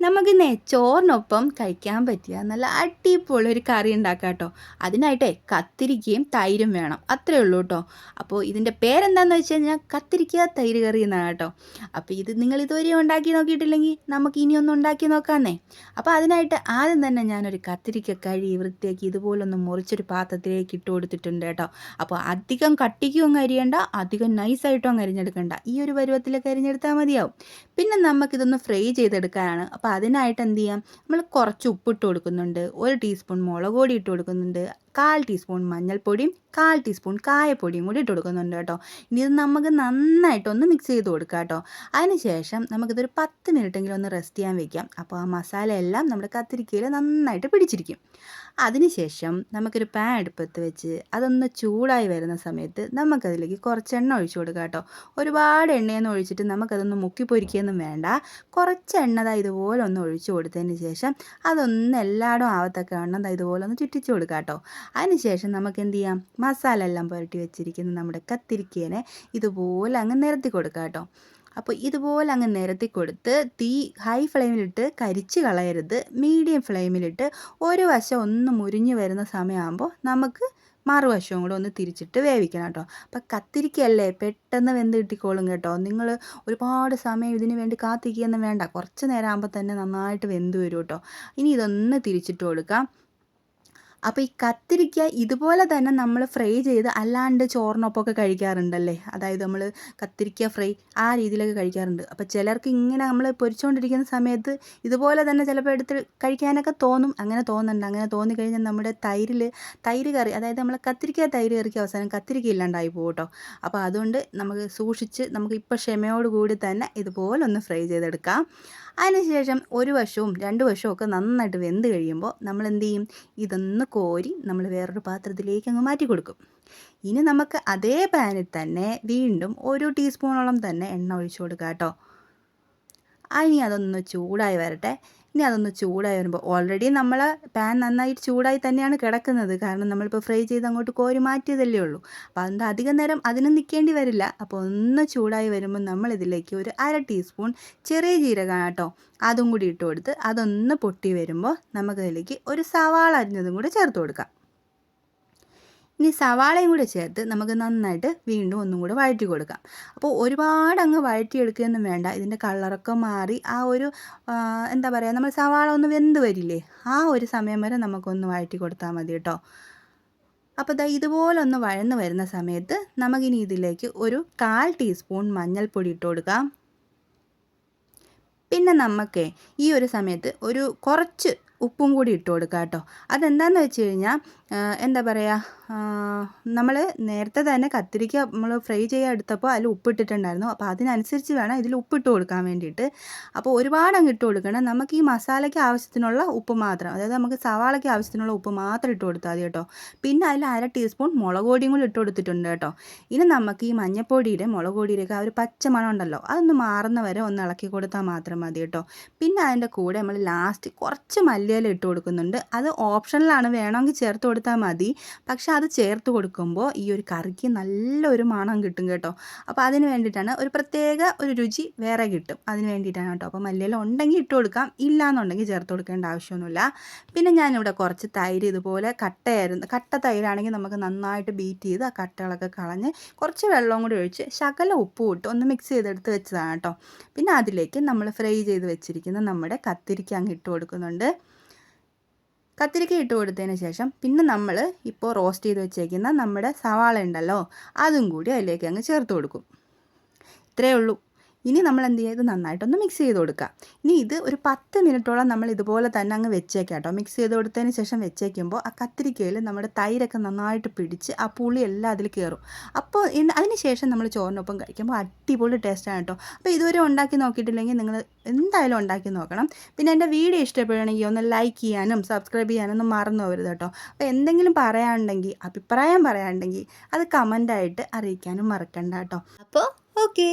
നമുക്കിന്നേ ചോറിനൊപ്പം കഴിക്കാൻ പറ്റിയ നല്ല അടിപൊളി ഒരു കറി ഉണ്ടാക്കാം കേട്ടോ. അതിനായിട്ടേ കത്തിരിക്കയും തൈരും വേണം. അത്രേ ഉള്ളൂ കേട്ടോ. അപ്പോൾ ഇതിന്റെ പേരെന്താണെന്ന് വെച്ച് കഴിഞ്ഞാൽ കത്തിരിക്ക തൈര് കറി എന്നാണ് കേട്ടോ. അപ്പോൾ ഇത് നിങ്ങൾ ഇതുവരെ ഉണ്ടാക്കി നോക്കിയിട്ടില്ലെങ്കിൽ നമുക്ക് ഇനിയൊന്നും ഉണ്ടാക്കി നോക്കാന്നേ. അപ്പോൾ അതിനായിട്ട് ആദ്യം തന്നെ ഞാനൊരു കത്തിരിക്ക കഴുകി വൃത്തിയാക്കി ഇതുപോലൊന്ന് മുറിച്ചൊരു പാത്രത്തിലേക്ക് ഇട്ട് കൊടുത്തിട്ടുണ്ട് കേട്ടോ. അപ്പോൾ അധികം കട്ടിക്കും അരിയണ്ട അധികം നൈസായിട്ടും അരിഞ്ഞെടുക്കണ്ട. ഈ ഒരു പരുവത്തിലൊക്കെ അരിഞ്ഞെടുത്താൽ മതിയാവും. പിന്നെ നമുക്കിതൊന്ന് ഫ്രൈ ചെയ്തെടുക്കാനാണ്. അതിനായിട്ട് എന്ത് ചെയ്യാം? നമ്മൾ കുറച്ച് ഉപ്പിട്ട് കൊടുക്കുന്നുണ്ട്. ഒരു ടീസ്പൂൺ മുളക് പൊടി ഇട്ട് കൊടുക്കുന്നുണ്ട്. കാൽ ടീസ്പൂൺ മഞ്ഞൾപ്പൊടിയും കാൽ ടീസ്പൂൺ കായപ്പൊടിയും കൂടി ഇട്ട് കൊടുക്കുന്നുണ്ട് കേട്ടോ. ഇനി ഇത് നമുക്ക് നന്നായിട്ടൊന്ന് മിക്സ് ചെയ്ത് കൊടുക്കാം കേട്ടോ. അതിനുശേഷം നമുക്കിതൊരു പത്ത് മിനിറ്റെങ്കിലും ഒന്ന് റെസ്റ്റ് ചെയ്യാൻ വെക്കാം. അപ്പോൾ ആ മസാല എല്ലാം നമ്മുടെ കത്തിരിക്കയിൽ നന്നായിട്ട് പിടിച്ചിരിക്കും. അതിനുശേഷം നമുക്കൊരു പാൻ അടുപ്പത്ത് വെച്ച് അതൊന്ന് ചൂടായി വരുന്ന സമയത്ത് നമുക്കതിലേക്ക് കുറച്ച് എണ്ണ ഒഴിച്ചു കൊടുക്കാം കേട്ടോ. ഒരുപാട് എണ്ണയൊന്നും ഒഴിച്ചിട്ട് നമുക്കതൊന്ന് മുക്കി പൊരിക്കുകയൊന്നും വേണ്ട. കുറച്ച് എണ്ണ ഇതുപോലെ ഒന്ന് ഒഴിച്ചു കൊടുത്തതിന് ശേഷം അതൊന്ന് എല്ലായിടും ആവത്തൊക്കെ എണ്ണ ഇതുപോലെ ഒന്ന് ചുറ്റിച്ചു കൊടുക്കാം കേട്ടോ. അതിനുശേഷം നമുക്ക് എന്ത് ചെയ്യാം? മസാല എല്ലാം പുരട്ടി വെച്ചിരിക്കുന്ന നമ്മുടെ കത്തിരിക്കേനെ ഇതുപോലെ അങ്ങ് നിരത്തി കൊടുക്കാം കേട്ടോ. അപ്പോൾ ഇതുപോലെ അങ്ങ് നിരത്തി കൊടുത്ത് തീ ഹൈ ഫ്ലെയിമിലിട്ട് കരിച്ച് കളയരുത്. മീഡിയം ഫ്ലെയിമിലിട്ട് ഒരു വശം ഒന്ന് മുരിഞ്ഞ് വരുന്ന സമയമാകുമ്പോൾ നമുക്ക് മറുവശവും കൂടെ ഒന്ന് തിരിച്ചിട്ട് വേവിക്കണം കേട്ടോ അപ്പം കത്തിരിക്കല്ലേ പെട്ടെന്ന് വെന്ത് കിട്ടിക്കോളും കേട്ടോ. നിങ്ങൾ ഒരുപാട് സമയം ഇതിന് വേണ്ടി കാത്തിരിക്കുകയൊന്നും വേണ്ട. കുറച്ച് നേരം ആകുമ്പോൾ തന്നെ നന്നായിട്ട് വെന്ത് വരും കേട്ടോ ഇനി ഇതൊന്ന് തിരിച്ചിട്ട് കൊടുക്കാം. അപ്പോൾ ഈ കത്തിരിക്ക ഇതുപോലെ തന്നെ നമ്മൾ ഫ്രൈ ചെയ്ത് അല്ലാണ്ട് ചോറിനൊപ്പമൊക്കെ കഴിക്കാറുണ്ടല്ലേ? അതായത് നമ്മൾ കത്തിരിക്ക ഫ്രൈ ആ രീതിയിലൊക്കെ കഴിക്കാറുണ്ട്. അപ്പോൾ ചിലർക്ക് ഇങ്ങനെ നമ്മൾ പൊരിച്ചുകൊണ്ടിരിക്കുന്ന സമയത്ത് ഇതുപോലെ തന്നെ ചിലപ്പോൾ എടുത്ത് കഴിക്കാനൊക്കെ തോന്നും. അങ്ങനെ തോന്നുന്നുണ്ട്. അങ്ങനെ തോന്നിക്കഴിഞ്ഞാൽ നമ്മുടെ തൈരിൽ തൈര് കറി അതായത് നമ്മൾ കത്തിരിക്ക തൈര് കറിക്ക് അവസാനം കത്തിരിക്ക ഇല്ലാണ്ടായി പോകും കേട്ടോ. അപ്പോൾ അതുകൊണ്ട് നമുക്ക് സൂക്ഷിച്ച് നമുക്ക് ഇപ്പോൾ ക്ഷമയോടുകൂടി തന്നെ ഇതുപോലെ ഒന്ന് ഫ്രൈ ചെയ്തെടുക്കാം. അതിനുശേഷം ഒരു വശവും രണ്ട് വശവും ഒക്കെ നന്നായിട്ട് വെന്ത് കഴിയുമ്പോൾ നമ്മൾ എന്ത് ചെയ്യും ഇതൊന്ന് കോരി നമ്മൾ വേറൊരു പാത്രത്തിലേക്ക് അങ്ങ് മാറ്റി കൊടുക്കും. ഇനി നമുക്ക് അതേ പാനിൽ തന്നെ വീണ്ടും ഒരു ടീസ്പൂണോളം തന്നെ എണ്ണ ഒഴിച്ചു കൊടുക്കാം കേട്ടോ ഇനി അതൊന്ന് ചൂടായി വരട്ടെ. ഇനി അതൊന്ന് ചൂടായി വരുമ്പോൾ ഓൾറെഡി നമ്മൾ പാൻ നന്നായിട്ട് ചൂടായി തന്നെയാണ് കിടക്കുന്നത്. കാരണം നമ്മളിപ്പോൾ ഫ്രൈ ചെയ്ത് അങ്ങോട്ട് കോരി മാറ്റിയതല്ലേ ഉള്ളൂ. അപ്പോൾ അതുകൊണ്ട് അധികം നേരം അതിന് നിൽക്കേണ്ടി വരില്ല. അപ്പോൾ ഒന്ന് ചൂടായി വരുമ്പോൾ നമ്മൾ ഇതിലേക്ക് ഒരു അര ടീസ്പൂൺ ചെറിയ ജീരകം കേട്ടോ അതും കൂടി ഇട്ട് കൊടുത്ത് അതൊന്ന് പൊട്ടി വരുമ്പോൾ നമുക്കതിലേക്ക് ഒരു സവാള അരിഞ്ഞതും കൂടി ചേർത്ത് കൊടുക്കാം. ഇനി സവാളയും കൂടെ ചേർത്ത് നമുക്ക് നന്നായിട്ട് വീണ്ടും ഒന്നും കൂടെ വഴറ്റി കൊടുക്കാം. അപ്പോൾ ഒരുപാട് അങ്ങ് വഴറ്റിയെടുക്കുകയൊന്നും വേണ്ട. ഇതിന്റെ കളറൊക്കെ മാറി ആ ഒരു എന്താ പറയുക നമ്മൾ സവാള ഒന്ന് വെന്ത് വരില്ലേ ആ ഒരു സമയം വരെ നമുക്കൊന്ന് വഴറ്റി കൊടുത്താൽ മതി കേട്ടോ. അപ്പോൾ ദാ ഇതുപോലെ ഒന്ന് വഴന്ന് വരുന്ന സമയത്ത് നമുക്കിനി ഇതിലേക്ക് ഒരു കാൽ ടീസ്പൂൺ മഞ്ഞൾപ്പൊടി ഇട്ട് കൊടുക്കാം. പിന്നെ നമുക്ക് ഈ ഒരു സമയത്ത് ഒരു കുറച്ച് ഉപ്പും കൂടി ഇട്ട് കൊടുക്കുക കേട്ടോ. അതെന്താണെന്ന് വെച്ച് കഴിഞ്ഞാൽ എന്താ പറയുക നമ്മൾ നേരത്തെ തന്നെ കത്തിരിക്ക നമ്മൾ ഫ്രൈ ചെയ്യാൻ എടുത്തപ്പോൾ അതിൽ ഉപ്പിട്ടിട്ടുണ്ടായിരുന്നു. അപ്പോൾ അതിനനുസരിച്ച് വേണം ഇതിൽ ഉപ്പിട്ട് കൊടുക്കാൻ വേണ്ടിയിട്ട്. അപ്പോൾ ഒരുപാട് അങ്ങ് ഇട്ട് കൊടുക്കണം. നമുക്ക് ഈ മസാലയ്ക്ക് ആവശ്യത്തിനുള്ള ഉപ്പ് മാത്രം അതായത് നമുക്ക് സവാളയ്ക്ക് ആവശ്യത്തിനുള്ള ഉപ്പ് മാത്രം ഇട്ട് കൊടുത്താൽ മതി കേട്ടോ. പിന്നെ അതിൽ അര ടീസ്പൂൺ മുളക് പൊടിയും കൂടി ഇട്ട് കൊടുത്തിട്ടുണ്ട് കേട്ടോ. ഇനി നമുക്ക് ഈ മഞ്ഞപ്പൊടിയുടെ മുളക് പൊടിയുടെയൊക്കെ ആ ഒരു പച്ച മണം ഉണ്ടല്ലോ അതൊന്ന് മാറുന്ന വരെ ഒന്ന് ഇളക്കി കൊടുത്താൽ മാത്രം മതി കേട്ടോ. പിന്നെ അതിന്റെ കൂടെ നമ്മൾ ലാസ്റ്റ് കുറച്ച് മല്ലിയില ഇട്ട് കൊടുക്കുന്നുണ്ട്. അത് ഓപ്ഷനിലാണ്. വേണമെങ്കിൽ ചേർത്ത് കൊടുത്താൽ മതി. പക്ഷെ അത് ചേർത്ത് കൊടുക്കുമ്പോൾ ഈ ഒരു കറിക്ക് നല്ലൊരു മണം കിട്ടും കേട്ടോ. അപ്പോൾ അതിന് വേണ്ടിയിട്ടാണ് ഒരു പ്രത്യേക ഒരു രുചി വേറെ കിട്ടും. അതിന് വേണ്ടിയിട്ടാണ് കേട്ടോ. അപ്പോൾ മല്ലിയില ഉണ്ടെങ്കിൽ ഇട്ട് കൊടുക്കാം. ഇല്ല എന്നുണ്ടെങ്കിൽ ചേർത്ത് കൊടുക്കേണ്ട ആവശ്യമൊന്നുമില്ല. പിന്നെ ഞാനിവിടെ കുറച്ച് തൈര് ഇതുപോലെ കട്ടയായിരുന്നു. കട്ട തൈരാണെങ്കിൽ നമുക്ക് നന്നായിട്ട് ബീറ്റ് ചെയ്ത് ആ കട്ടകളൊക്കെ കളഞ്ഞ് കുറച്ച് വെള്ളവും കൂടി ഒഴിച്ച് ശകല ഉപ്പ് ഇട്ട് ഒന്ന് മിക്സ് ചെയ്തെടുത്ത് വെച്ചതാണ് കേട്ടോ. പിന്നെ അതിലേക്ക് നമ്മൾ ഫ്രൈ ചെയ്ത് വെച്ചിരിക്കുന്ന നമ്മുടെ കത്തിരിക്ക അങ്ങ് ഇട്ട് കൊടുക്കുന്നുണ്ട്. കത്തിരിക്ക ഇട്ട് കൊടുത്തതിന് ശേഷം പിന്നെ നമ്മൾ ഇപ്പോൾ റോസ്റ്റ് ചെയ്ത് വെച്ചേക്കുന്ന നമ്മുടെ സവാള ഉണ്ടല്ലോ അതും കൂടി അതിലേക്ക് അങ്ങ് ചേർത്ത് കൊടുക്കും. ഇത്രയേ ഉള്ളൂ. ഇനി നമ്മൾ എന്ത് ചെയ്യുക ഇത് നന്നായിട്ടൊന്ന് മിക്സ് ചെയ്ത് കൊടുക്കുക ഇനി ഇത് ഒരു പത്ത് മിനിറ്റോളം നമ്മൾ ഇതുപോലെ തന്നെ അങ്ങ് വെച്ചേക്കാം കേട്ടോ. മിക്സ് ചെയ്ത് കൊടുത്തതിന് ശേഷം വെച്ചേക്കുമ്പോൾ ആ കത്തിരിക്കയിൽ നമ്മുടെ തൈരൊക്കെ നന്നായിട്ട് പിടിച്ച് ആ പുളി എല്ലാം അതിൽ കയറും അപ്പോൾ അതിന് ശേഷം നമ്മൾ ചോറിനൊപ്പം കഴിക്കുമ്പോൾ അടിപൊളി ടേസ്റ്റാണ് കേട്ടോ. അപ്പോൾ ഇതുവരെ ഉണ്ടാക്കി നോക്കിയിട്ടില്ലെങ്കിൽ നിങ്ങൾ എന്തായാലും ഉണ്ടാക്കി നോക്കണം. പിന്നെ എന്റെ വീഡിയോ ഇഷ്ടപ്പെടുകയാണെങ്കിൽ ഒന്ന് ലൈക്ക് ചെയ്യാനും സബ്സ്ക്രൈബ് ചെയ്യാനും ഒന്നും മറന്നു പോകരുത് കേട്ടോ. അപ്പോൾ എന്തെങ്കിലും പറയാനുണ്ടെങ്കിൽ അഭിപ്രായം പറയാനുണ്ടെങ്കിൽ അത് കമന്റായിട്ട് അറിയിക്കാനും മറക്കണ്ട കേട്ടോ. അപ്പോൾ ഓക്കേ